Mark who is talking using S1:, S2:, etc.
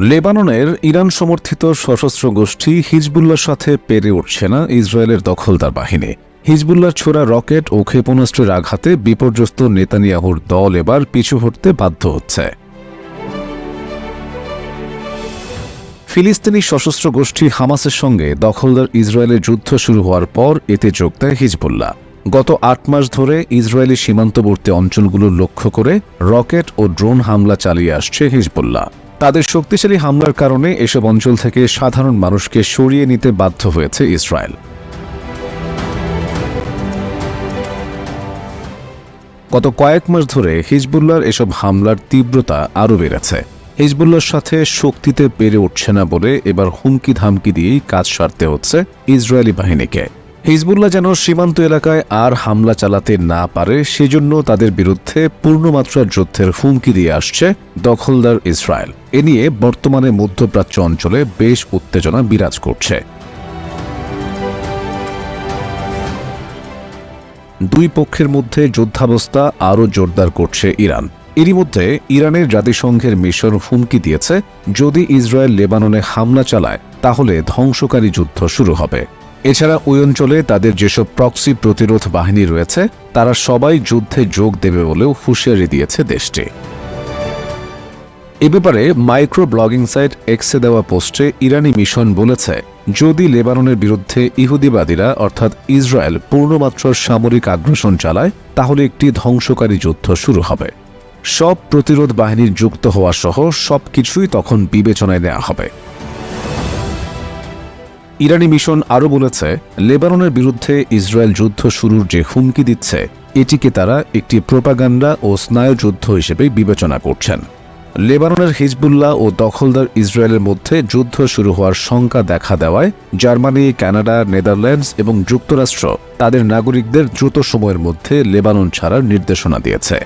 S1: লেবাননের ইরান সমর্থিত সশস্ত্র গোষ্ঠী হিজবুল্লার সাথে পেরে উঠছে না ইসরায়েলের দখলদার বাহিনী। হিজবুল্লার ছোড়া রকেট ও ক্ষেপণাস্ত্রের আঘাতে বিপর্যস্ত নেতানিয়াহুর দল এবার পিছু হটতে বাধ্য হচ্ছে। ফিলিস্তিনি সশস্ত্র গোষ্ঠী হামাসের সঙ্গে দখলদার ইসরায়েলের যুদ্ধ শুরু হওয়ার পর এতে যোগ দেয় হিজবুল্লাহ। গত আট মাস ধরে ইসরায়েলি সীমান্তবর্তী অঞ্চলগুলো লক্ষ্য করে রকেট ও ড্রোন হামলা চালিয়ে আসছে হিজবুল্লাহ। তাদের শক্তিশালী হামলার কারণে এসব অঞ্চল থেকে সাধারণ মানুষকে সরিয়ে নিতে বাধ্য হয়েছে ইসরায়েল। গত কয়েক মাস ধরে হিজবুল্লার এসব হামলার তীব্রতা আরও বেড়েছে। হিজবুল্লার সাথে শক্তিতে পেরে উঠছে না বলে এবার হুমকি ধামকি দিয়েই কাজ সারতে হচ্ছে ইসরায়েলি বাহিনীকে। হিজবুল্লাহ যেন সীমান্ত এলাকায় আর হামলা চালাতে না পারে, সেজন্য তাদের বিরুদ্ধে পূর্ণমাত্রার যুদ্ধের হুমকি দিয়ে আসছে দখলদার ইসরায়েল। এ নিয়ে বর্তমানে মধ্যপ্রাচ্য অঞ্চলে বেশ উত্তেজনা বিরাজ করছে। দুই পক্ষের মধ্যে যুদ্ধাবস্থা আরও জোরদার করছে ইরান। এরই মধ্যে ইরানের জাতিসংঘের মিশন হুমকি দিয়েছে, যদি ইসরায়েল লেবাননে হামলা চালায়, তাহলে ধ্বংসকারী যুদ্ধ শুরু হবে। এছাড়া ওই অঞ্চলে তাদের যেসব প্রক্সি প্রতিরোধ বাহিনী রয়েছে, তারা সবাই যুদ্ধে যোগ দেবে বলেও হুঁশিয়ারি দিয়েছে দেশটি। এ ব্যাপারে মাইক্রো ব্লগিং সাইট এক্সে দেওয়া পোস্টে ইরানি মিশন বলেছে, যদি লেবাননের বিরুদ্ধে ইহুদিবাদীরা, অর্থাৎ ইসরায়েল পূর্ণমাত্রার সামরিক আগ্রাসন চালায়, তাহলে একটি ধ্বংসকারী যুদ্ধ শুরু হবে। সব প্রতিরোধ বাহিনীর যুক্ত হওয়া সহ সবকিছুই তখন বিবেচনায় নেওয়া হবে। ইরানি মিশন আরও বলেছে, লেবাননের বিরুদ্ধে ইসরায়েল যুদ্ধ শুরুর যে হুমকি দিচ্ছে, এটিকে তারা একটি প্রোপাগান্ডা ও স্নায়ুযুদ্ধ হিসেবে বিবেচনা করছেন। লেবাননের হিজবুল্লাহ ও দখলদার ইসরায়েলের মধ্যে যুদ্ধ শুরু হওয়ার শঙ্কা দেখা দেওয়ায় জার্মানি, কানাডা, নেদারল্যান্ডস এবং যুক্তরাষ্ট্র তাদের নাগরিকদের দ্রুত সময়ের মধ্যে লেবানন ছাড়ার নির্দেশনা দিয়েছে।